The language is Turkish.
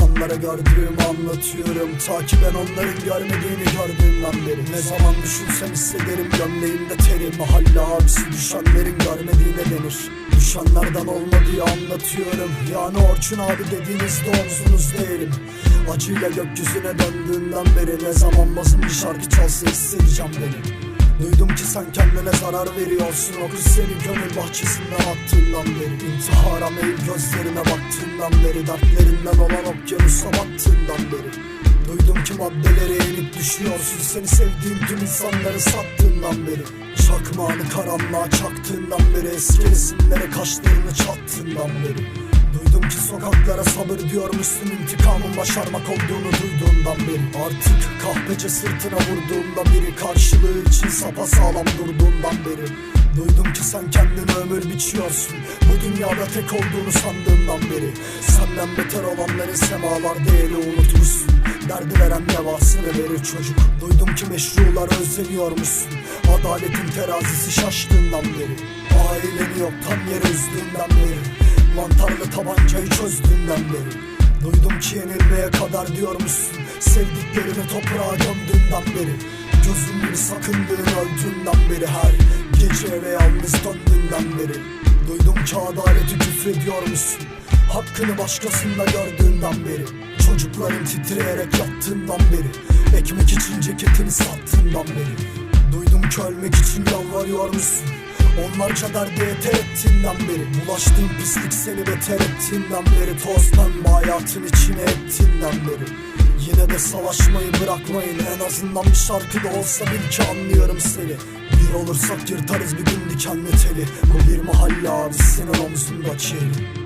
onlara gördüğümü anlatıyorum. Ta ki ben onların görmediğini gördüğümden beri. Ne zaman düşünsem hissederim gömleğimde teri. Mahalle abisi düşenlerin görmediğine denir. Düşenlerden olmadığı anlatıyorum. Yani Orçun abi dediğinizde omzunuz değilim. Acıyla gökyüzüne döndüğünden beri Ne zaman bazım bir şarkı çalsa hissedeceğim beni Duydum ki sen kendine zarar veriyorsun. O kız seni gönül bahçesinden attığından beri. İntihara meyil gözlerine baktığından beri. Dertlerinden olan okyanusa battığından beri. Duydum ki maddelere yenik düşüyorsun. Seni sevdiğin tüm insanları sattığından beri. Çakmağını karanlığa çaktığından beri. Eski resimlere kaşlarını çattığından beri Duydum ki sokaklara sabır diyormuşsun. İntikamın başarmak olduğunu duyduğundan beri Artık kahpece sırtına vurduğunda biri karşılığı için sapasağlam durduğundan beri. Duydum ki sen kendine ömür biçiyorsun. Bu dünyada tek olduğunu sandığından beri. Senden beter olanların semalar değeri unutmuşsun. Derdi veren devasını verir çocuk. Duydum ki meşrular özleniyormuşsun. Adaletin terazisi şaştığından beri. Aileni yoktan yere üzdüğünden beri Mantarlı tabancayı çözdüğünden beri. Duydum ki yenilmeye kadar diyormuşsun. Sevdiklerini toprağa gömdüğünden beri. Gözüm gibi sakındığın öldüğünden beri. Her gece eve yalnız döndüğünden beri. Duydum ki adaleti küfrediyormuşsun. Hakkını başkasında gördüğünden beri. Çocukların titreyerek yattığından beri. Ekmek için ceketini sattığından beri. Duydum ki ölmek için yalvarıyormuşsun Onlarca derde yeter ettiğinden beri Bulaştığın pislik seni beter ettiğinden beri Toz pembe hayatın içine ettiğinden beri Yine de savaşmayı bırakmayın En azından bir şarkı da olsa bil ki anlıyorum seni Bir olursak yırtarız bir gün dikenli teli Bu bir mahalle abi senin omzundaki eli